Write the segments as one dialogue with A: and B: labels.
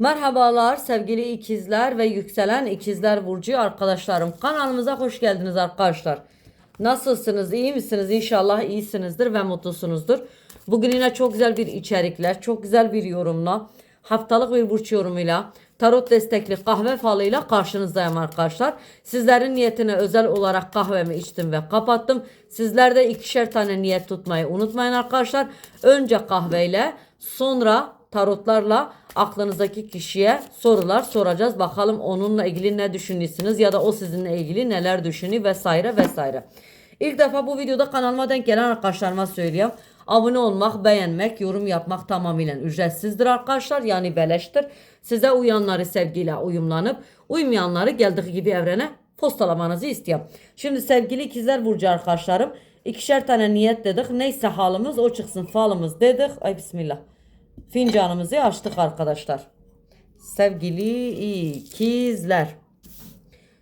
A: Merhabalar sevgili ikizler ve yükselen ikizler burcu arkadaşlarım. Kanalımıza hoş geldiniz arkadaşlar. Nasılsınız? iyi misiniz? İnşallah iyisinizdir ve mutlusunuzdur. Bugün yine çok güzel bir içerikler, çok güzel bir yorumla, haftalık bir burç yorumuyla, tarot destekli kahve falıyla karşınızdayım arkadaşlar. Sizlerin niyetine özel olarak kahvemi içtim ve kapattım. Sizler de ikişer tane niyet tutmayı unutmayın arkadaşlar. Önce kahveyle, sonra tarotlarla aklınızdaki kişiye sorular soracağız. Bakalım onunla ilgili ne düşünüyorsunuz ya da o sizinle ilgili neler düşünüyor vesaire vesaire. İlk defa bu videoda kanalıma denk gelen arkadaşlarıma söyleyeyim. Abone olmak, beğenmek, yorum yapmak tamamıyla ücretsizdir arkadaşlar. Yani beleştir. Size uyanları sevgiyle uyumlanıp uymayanları geldiği gibi evrene postalamanızı istiyorum. Şimdi sevgili ikizler burcu arkadaşlarım ikişer tane niyet dedik. Neyse halimiz o çıksın falımız dedik. Ay bismillah. Fincanımızı açtık arkadaşlar. Sevgili ikizler.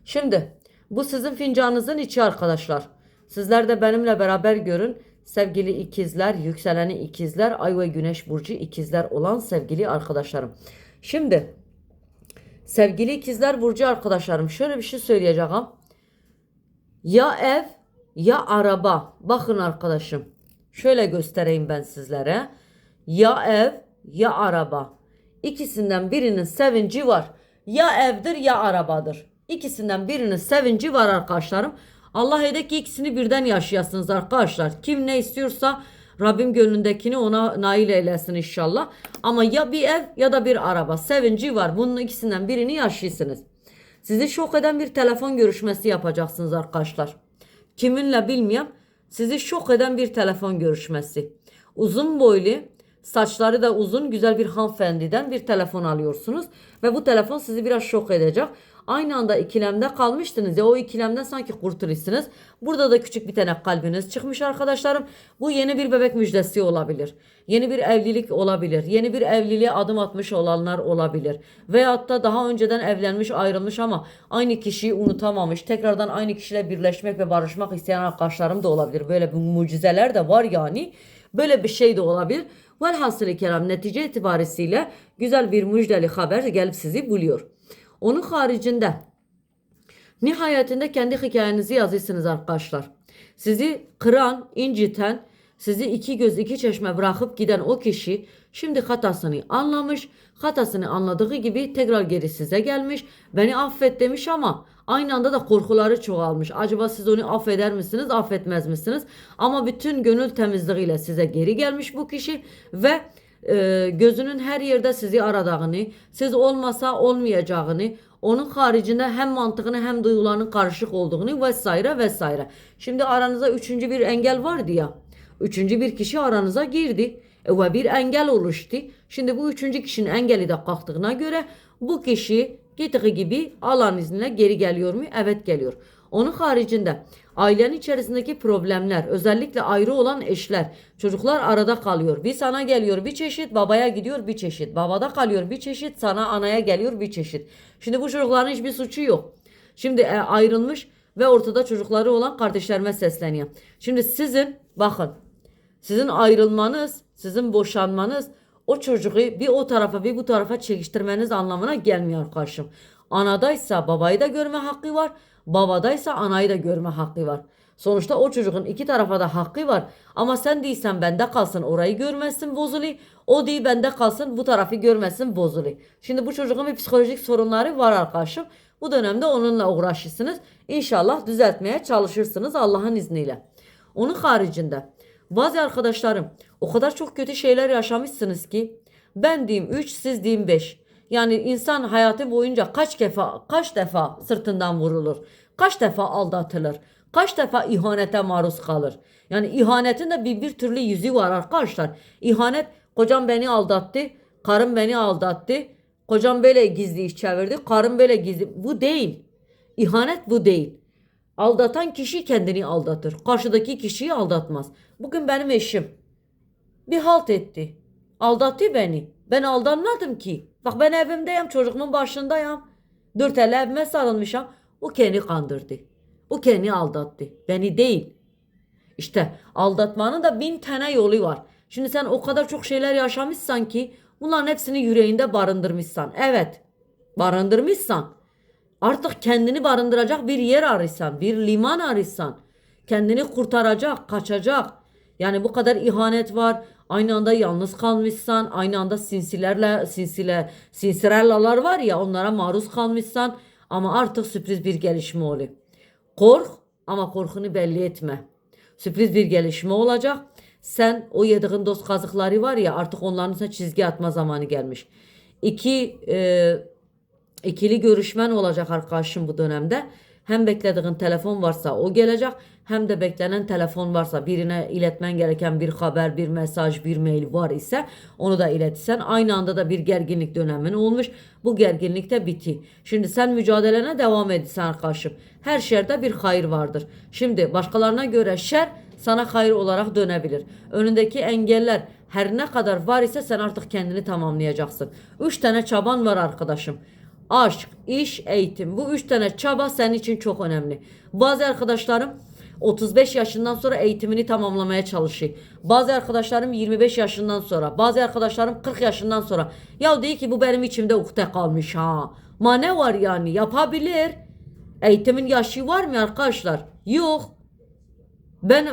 A: Şimdi bu sizin fincanınızın içi arkadaşlar. Sizler de benimle beraber görün. Sevgili ikizler, yükseleni ikizler, ay ve güneş burcu ikizler olan sevgili arkadaşlarım. Şimdi sevgili ikizler burcu arkadaşlarım şöyle bir şey söyleyeceğim. Ya ev ya araba. Bakın arkadaşım. Şöyle göstereyim ben sizlere. Ya ev ya araba. İkisinden birinin sevinci var. Ya evdir ya arabadır. İkisinden birinin sevinci var arkadaşlarım. Allah ede ki ikisini birden yaşayasınız arkadaşlar. Kim ne istiyorsa Rabbim gönlündekini ona nail eylesin inşallah. Ama ya bir ev ya da bir araba. Sevinci var. Bunun ikisinden birini yaşaysınız. Sizi şok eden bir telefon görüşmesi yapacaksınız arkadaşlar. Kiminle bilmiyorum. Sizi şok eden bir telefon görüşmesi. Uzun boylu, saçları da uzun, güzel bir hanımefendiden bir telefon alıyorsunuz. Ve bu telefon sizi biraz şok edecek. Aynı anda ikilemde kalmıştınız ya o ikilemden sanki kurtulursunuz. Burada da küçük bir tane kalbiniz çıkmış arkadaşlarım. Bu yeni bir bebek müjdesi olabilir. Yeni bir evlilik olabilir. Yeni bir evliliğe adım atmış olanlar olabilir. Veyahut da daha önceden evlenmiş ayrılmış ama aynı kişiyi unutamamış. Tekrardan aynı kişiyle birleşmek ve barışmak isteyen arkadaşlarım da olabilir. Böyle bir mucizeler de var yani. Böyle bir şey de olabilir. Velhasılı kelam netice itibarisiyle güzel bir müjdeli haber gelip sizi buluyor. Onun haricinde nihayetinde kendi hikayenizi yazıyorsunuz arkadaşlar. Sizi kıran, inciten, sizi iki göz iki çeşme bırakıp giden o kişi şimdi hatasını anlamış. Hatasını anladığı gibi tekrar geri size gelmiş. Beni affet demiş ama aynı anda da korkuları çoğalmış. Acaba siz onu affeder misiniz, affetmez misiniz? Ama bütün gönül temizliğiyle size geri gelmiş bu kişi ve e, gözünün her yerde sizi aradığını, siz olmasa olmayacağını, onun haricinde hem mantığını hem duygularının karışık olduğunu vesaire vesaire. Şimdi aranızda üçüncü bir engel vardı ya. Üçüncü bir kişi aranıza girdi e, ve bir engel oluştu. Şimdi bu üçüncü kişinin engeli de kalktığına göre bu kişi gittiği gibi Allah'ın izniyle geri geliyor mu? Evet geliyor. Onun haricinde ailenin içerisindeki problemler, özellikle ayrı olan eşler, çocuklar arada kalıyor. Bir sana geliyor bir çeşit, babaya gidiyor bir çeşit. Babada kalıyor bir çeşit, sana anaya geliyor bir çeşit. Şimdi bu çocukların hiçbir suçu yok. Şimdi e, ayrılmış ve ortada çocukları olan kardeşlerime sesleniyor. Şimdi sizin bakın sizin ayrılmanız, sizin boşanmanız o çocuğu bir o tarafa bir bu tarafa çekiştirmeniz anlamına gelmiyor arkadaşım. Anadaysa babayı da görme hakkı var. Babadaysa anayı da görme hakkı var. Sonuçta o çocuğun iki tarafa da hakkı var. Ama sen değilsen bende kalsın orayı görmezsin bozulu. O değil bende kalsın bu tarafı görmezsin bozulu. Şimdi bu çocuğun bir psikolojik sorunları var arkadaşım. Bu dönemde onunla uğraşırsınız. İnşallah düzeltmeye çalışırsınız Allah'ın izniyle. Onun haricinde bazı arkadaşlarım o kadar çok kötü şeyler yaşamışsınız ki ben diyeyim 3 siz diyeyim 5. Yani insan hayatı boyunca kaç defa kaç defa sırtından vurulur? Kaç defa aldatılır? Kaç defa ihanete maruz kalır? Yani ihanetin de bir, bir türlü yüzü var arkadaşlar. İhanet kocam beni aldattı, karım beni aldattı. Kocam böyle gizli iş çevirdi, karım böyle gizli. Bu değil. İhanet bu değil. Aldatan kişi kendini aldatır. Karşıdaki kişiyi aldatmaz. Bugün benim eşim bir halt etti. Aldattı beni. Ben aldanmadım ki. Bak ben evimdeyim, çocuğumun başındayım. Dört el evime sarılmışım. O kendi kandırdı. O kendi aldattı. Beni değil. İşte aldatmanın da bin tane yolu var. Şimdi sen o kadar çok şeyler yaşamışsan ki Bunların hepsini yüreğinde barındırmışsan. Evet. Barındırmışsan. Artık kendini barındıracak bir yer arıyorsan, bir liman arıyorsan, kendini kurtaracak, kaçacak. Yani bu kadar ihanet var. Aynı anda yalnız kalmışsan, aynı anda sinsilerle, sinsile, sinsirellalar var ya onlara maruz kalmışsan ama artık sürpriz bir gelişme oluyor. Kork ama korkunu belli etme. Sürpriz bir gelişme olacak. Sen o yediğin dost kazıkları var ya artık onların sana çizgi atma zamanı gelmiş. İki e, ikili görüşmen olacak arkadaşım bu dönemde. Hem beklediğin telefon varsa o gelecek hem de beklenen telefon varsa birine iletmen gereken bir haber, bir mesaj, bir mail var ise onu da iletirsen aynı anda da bir gerginlik dönemin olmuş. Bu gerginlik de bitti. Şimdi sen mücadelene devam ediyorsun arkadaşım. Her şerde bir hayır vardır. Şimdi başkalarına göre şer sana hayır olarak dönebilir. Önündeki engeller her ne kadar var ise sen artık kendini tamamlayacaksın. Üç tane çaban var arkadaşım. Aşk, iş, eğitim. Bu üç tane çaba senin için çok önemli. Bazı arkadaşlarım 35 yaşından sonra eğitimini tamamlamaya çalışıyor. Bazı arkadaşlarım 25 yaşından sonra, bazı arkadaşlarım 40 yaşından sonra. Ya değil ki bu benim içimde ukde kalmış ha. Ma ne var yani yapabilir. Eğitimin yaşı var mı arkadaşlar? Yok. Ben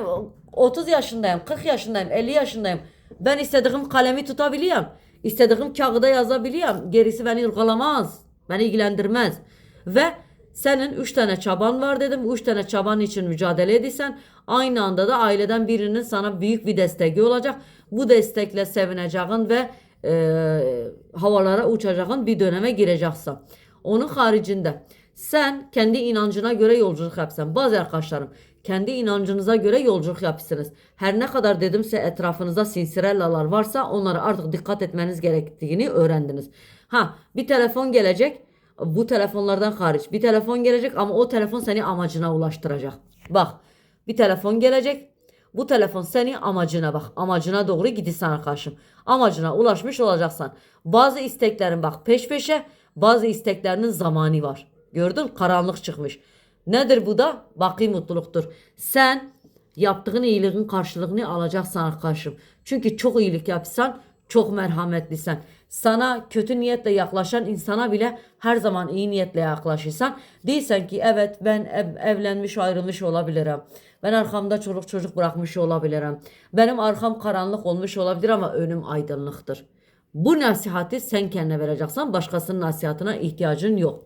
A: 30 yaşındayım, 40 yaşındayım, 50 yaşındayım. Ben istediğim kalemi tutabiliyorum. İstediğim kağıda yazabiliyorum. Gerisi beni ırgalamaz. Beni ilgilendirmez. Ve senin 3 tane çaban var dedim. 3 tane çaban için mücadele ediysen aynı anda da aileden birinin sana büyük bir desteği olacak. Bu destekle sevineceğin ve e, havalara uçacağın bir döneme gireceksin. Onun haricinde sen kendi inancına göre yolculuk yapsan. Bazı arkadaşlarım kendi inancınıza göre yolculuk yapıyorsunuz. Her ne kadar dedimse etrafınızda sinsirellalar varsa onlara artık dikkat etmeniz gerektiğini öğrendiniz. Ha bir telefon gelecek. Bu telefonlardan hariç bir telefon gelecek ama o telefon seni amacına ulaştıracak. Bak bir telefon gelecek. Bu telefon seni amacına bak. Amacına doğru gidiyorsan arkadaşım. Amacına ulaşmış olacaksan. Bazı isteklerin bak peş peşe. Bazı isteklerinin zamanı var. Gördün karanlık çıkmış. Nedir bu da? Baki mutluluktur. Sen yaptığın iyiliğin karşılığını alacaksan arkadaşım. Çünkü çok iyilik yapsan çok merhametlisin. Sana kötü niyetle yaklaşan insana bile her zaman iyi niyetle yaklaşırsan. Değilsen ki evet ben ev- evlenmiş ayrılmış olabilirim. Ben arkamda çoluk çocuk bırakmış olabilirim. Benim arkam karanlık olmuş olabilir ama önüm aydınlıktır. Bu nasihati sen kendine vereceksin. Başkasının nasihatine ihtiyacın yok.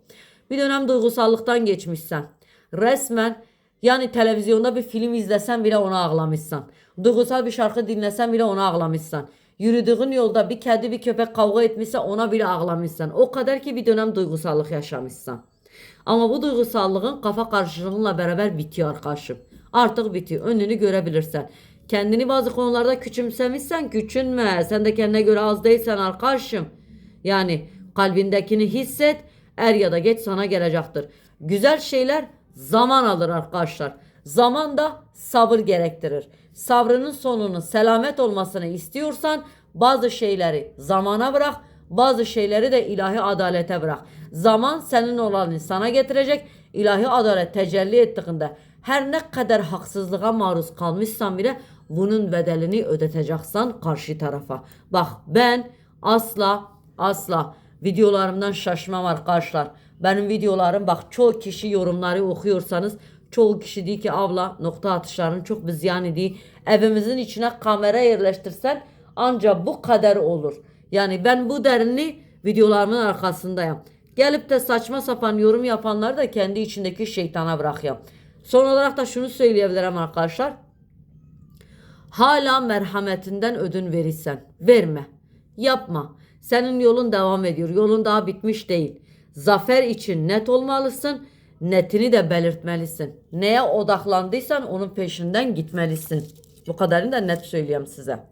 A: Bir dönem duygusallıktan geçmişsen. Resmen yani televizyonda bir film izlesen bile ona ağlamışsan. Duygusal bir şarkı dinlesen bile ona ağlamışsan. Yürüdüğün yolda bir kedi bir köpek kavga etmişse ona bile ağlamışsan. O kadar ki bir dönem duygusallık yaşamışsan. Ama bu duygusallığın kafa karışıklığınla beraber bitiyor arkadaşım. Artık bitiyor. Önünü görebilirsen. Kendini bazı konularda küçümsemişsen küçünme. Sen de kendine göre az değilsen arkadaşım. Yani kalbindekini hisset. Er ya da geç sana gelecektir. Güzel şeyler zaman alır arkadaşlar. Zaman da sabır gerektirir. Sabrının sonunun selamet olmasını istiyorsan bazı şeyleri zamana bırak, bazı şeyleri de ilahi adalete bırak. Zaman senin olanı sana getirecek. İlahi adalet tecelli ettiğinde her ne kadar haksızlığa maruz kalmışsan bile bunun bedelini ödeteceksen karşı tarafa. Bak ben asla asla videolarımdan şaşmam arkadaşlar. Benim videolarım bak çoğu kişi yorumları okuyorsanız çoğu kişi diyor ki abla nokta atışların çok biz yani diye evimizin içine kamera yerleştirsen ancak bu kadar olur. Yani ben bu derini videolarımın arkasındayım. Gelip de saçma sapan yorum yapanları da kendi içindeki şeytana bırakıyorum. Son olarak da şunu söyleyebilirim arkadaşlar. Hala merhametinden ödün verirsen verme. Yapma. Senin yolun devam ediyor. Yolun daha bitmiş değil. Zafer için net olmalısın. Netini de belirtmelisin. Neye odaklandıysan onun peşinden gitmelisin. Bu kadarını da net söyleyeyim size.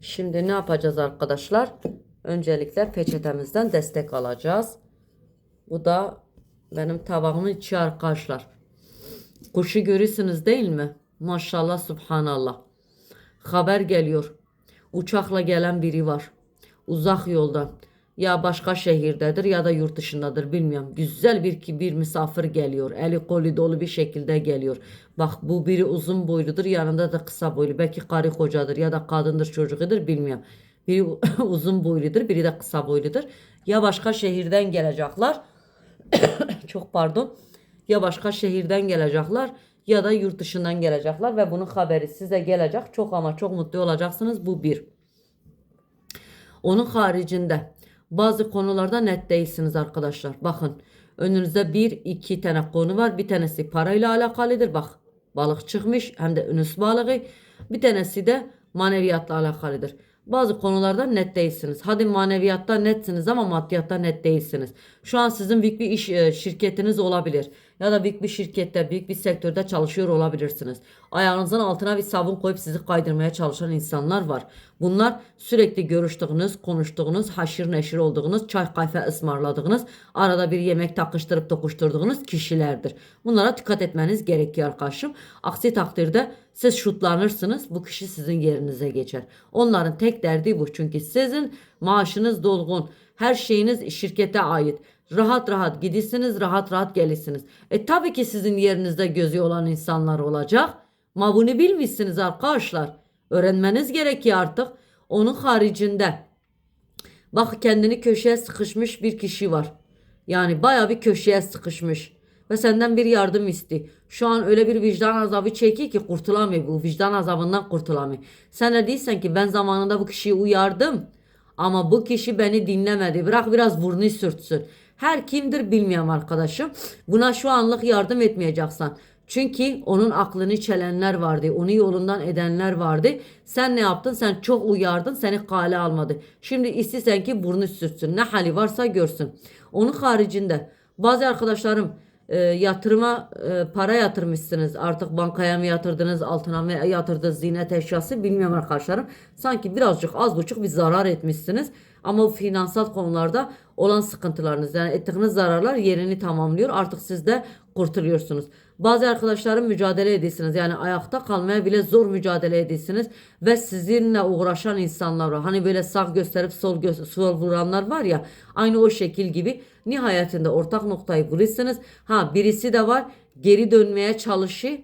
A: Şimdi ne yapacağız arkadaşlar? Öncelikle peçetemizden destek alacağız. Bu da benim tabağımın içi arkadaşlar. Kuşu görürsünüz değil mi? Maşallah subhanallah. Haber geliyor. Uçakla gelen biri var. Uzak yoldan. ya başka şehirdedir ya da yurt dışındadır bilmiyorum. Güzel bir bir misafir geliyor. Eli kolu dolu bir şekilde geliyor. Bak bu biri uzun boyludur yanında da kısa boylu. Belki karı kocadır ya da kadındır çocuğudur bilmiyorum. Biri uzun boyludur biri de kısa boyludur. Ya başka şehirden gelecekler. Çok pardon. Ya başka şehirden gelecekler ya da yurt dışından gelecekler ve bunun haberi size gelecek. Çok ama çok mutlu olacaksınız. Bu bir. Onun haricinde bazı konularda net değilsiniz arkadaşlar. Bakın önünüzde bir iki tane konu var. Bir tanesi parayla alakalıdır. Bak balık çıkmış hem de ünüs balığı. Bir tanesi de maneviyatla alakalıdır. Bazı konularda net değilsiniz. Hadi maneviyatta netsiniz ama maddiyatta net değilsiniz. Şu an sizin büyük iş e, şirketiniz olabilir. Ya da büyük bir şirkette, büyük bir sektörde çalışıyor olabilirsiniz. Ayağınızın altına bir sabun koyup sizi kaydırmaya çalışan insanlar var. Bunlar sürekli görüştüğünüz, konuştuğunuz, haşır neşir olduğunuz, çay kahve ısmarladığınız, arada bir yemek takıştırıp tokuşturduğunuz kişilerdir. Bunlara dikkat etmeniz gerekiyor arkadaşım. Aksi takdirde siz şutlanırsınız, bu kişi sizin yerinize geçer. Onların tek derdi bu çünkü sizin maaşınız dolgun, her şeyiniz şirkete ait. Rahat rahat gidisiniz, rahat rahat gelisiniz. E tabii ki sizin yerinizde gözü olan insanlar olacak. Ma bunu bilmişsiniz arkadaşlar. Öğrenmeniz gerekiyor artık. Onun haricinde bak kendini köşeye sıkışmış bir kişi var. Yani baya bir köşeye sıkışmış. Ve senden bir yardım isti. Şu an öyle bir vicdan azabı çekiyor ki kurtulamıyor bu. Vicdan azabından kurtulamıyor. Sen de değilsen ki ben zamanında bu kişiyi uyardım. Ama bu kişi beni dinlemedi. Bırak biraz burnu sürtsün. Her kimdir bilmiyorum arkadaşım. Buna şu anlık yardım etmeyeceksen. Çünkü onun aklını çelenler vardı. Onu yolundan edenler vardı. Sen ne yaptın? Sen çok uyardın. Seni kale almadı. Şimdi istiyorsan ki burnu sürtsün. Ne hali varsa görsün. Onun haricinde bazı arkadaşlarım e, yatırıma e, para yatırmışsınız. Artık bankaya mı yatırdınız, altına mı yatırdınız, ziynet eşyası bilmiyorum arkadaşlarım. Sanki birazcık az buçuk bir zarar etmişsiniz. Ama finansal konularda olan sıkıntılarınız yani ettiğiniz zararlar yerini tamamlıyor. Artık siz de kurtuluyorsunuz. Bazı arkadaşlarım mücadele ediyorsunuz. Yani ayakta kalmaya bile zor mücadele ediyorsunuz. Ve sizinle uğraşan insanlar var. Hani böyle sağ gösterip sol, gö sol vuranlar var ya. Aynı o şekil gibi nihayetinde ortak noktayı buluyorsunuz. Ha birisi de var geri dönmeye çalışıyor.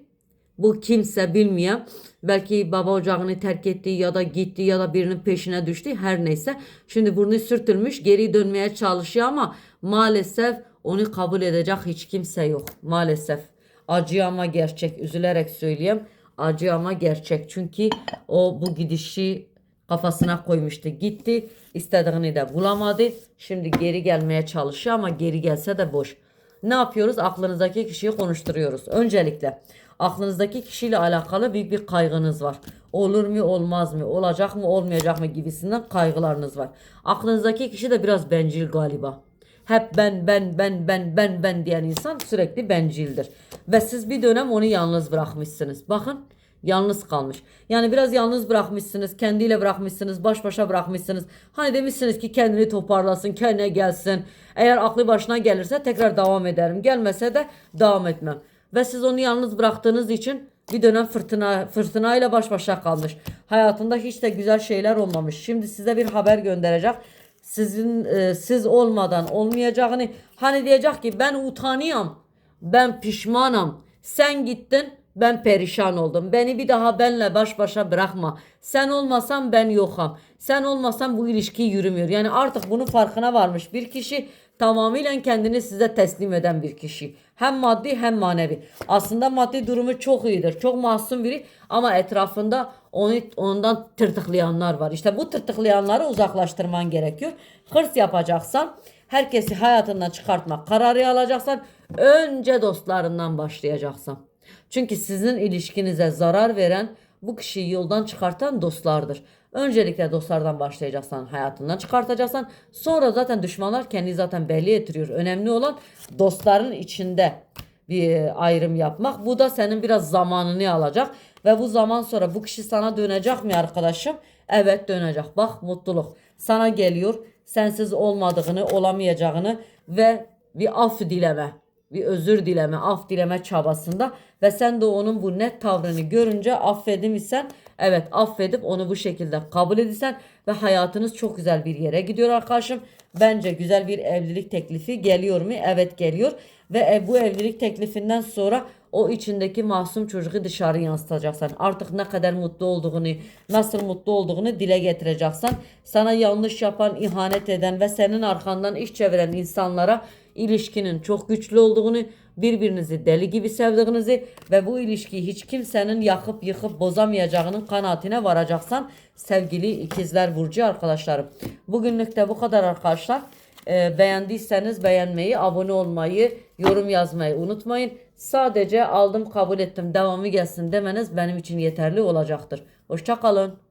A: Bu kimse bilmeyen belki baba ocağını terk etti ya da gitti ya da birinin peşine düştü her neyse. Şimdi burnu sürtülmüş geri dönmeye çalışıyor ama maalesef onu kabul edecek hiç kimse yok maalesef. Acı ama gerçek üzülerek söyleyeyim acı ama gerçek çünkü o bu gidişi kafasına koymuştu gitti istediğini de bulamadı şimdi geri gelmeye çalışıyor ama geri gelse de boş. Ne yapıyoruz? Aklınızdaki kişiyi konuşturuyoruz. Öncelikle aklınızdaki kişiyle alakalı büyük bir kaygınız var. Olur mu olmaz mı olacak mı olmayacak mı gibisinden kaygılarınız var. Aklınızdaki kişi de biraz bencil galiba. Hep ben ben ben ben ben ben diyen insan sürekli bencildir. Ve siz bir dönem onu yalnız bırakmışsınız. Bakın yalnız kalmış. Yani biraz yalnız bırakmışsınız, kendiyle bırakmışsınız, baş başa bırakmışsınız. Hani demişsiniz ki kendini toparlasın, kendine gelsin. Eğer aklı başına gelirse tekrar devam ederim. Gelmese de devam etmem. Ve siz onu yalnız bıraktığınız için bir dönem fırtına fırtınayla baş başa kalmış. Hayatında hiç de güzel şeyler olmamış. Şimdi size bir haber gönderecek. Sizin e, siz olmadan olmayacağını hani diyecek ki ben utanıyorum. Ben pişmanım. Sen gittin ben perişan oldum. Beni bir daha benle baş başa bırakma. Sen olmasan ben yokum. Sen olmasan bu ilişki yürümüyor. Yani artık bunun farkına varmış bir kişi tamamıyla kendini size teslim eden bir kişi. Hem maddi hem manevi. Aslında maddi durumu çok iyidir. Çok masum biri ama etrafında onu ondan tırtıklayanlar var. İşte bu tırtıklayanları uzaklaştırman gerekiyor. Hırs yapacaksan herkesi hayatından çıkartmak kararı alacaksan önce dostlarından başlayacaksın. Çünkü sizin ilişkinize zarar veren bu kişiyi yoldan çıkartan dostlardır. Öncelikle dostlardan başlayacaksan hayatından çıkartacaksan sonra zaten düşmanlar kendi zaten belli ettiriyor. Önemli olan dostların içinde bir ayrım yapmak. Bu da senin biraz zamanını alacak ve bu zaman sonra bu kişi sana dönecek mi arkadaşım? Evet dönecek. Bak mutluluk sana geliyor. Sensiz olmadığını, olamayacağını ve bir af dileme. Bir özür dileme, af dileme çabasında ve sen de onun bu net tavrını görünce affedim isen evet affedip onu bu şekilde kabul edilsen ve hayatınız çok güzel bir yere gidiyor arkadaşım. Bence güzel bir evlilik teklifi geliyor mu? Evet geliyor ve e, bu evlilik teklifinden sonra o içindeki masum çocuğu dışarı yansıtacaksan artık ne kadar mutlu olduğunu nasıl mutlu olduğunu dile getireceksen sana yanlış yapan ihanet eden ve senin arkandan iş çeviren insanlara ilişkinin çok güçlü olduğunu birbirinizi deli gibi sevdiğinizi ve bu ilişkiyi hiç kimsenin yakıp yıkıp bozamayacağının kanaatine varacaksan sevgili ikizler burcu arkadaşlarım. Bugünlük de bu kadar arkadaşlar. Ee, beğendiyseniz beğenmeyi, abone olmayı, yorum yazmayı unutmayın. Sadece aldım kabul ettim devamı gelsin demeniz benim için yeterli olacaktır. Hoşçakalın.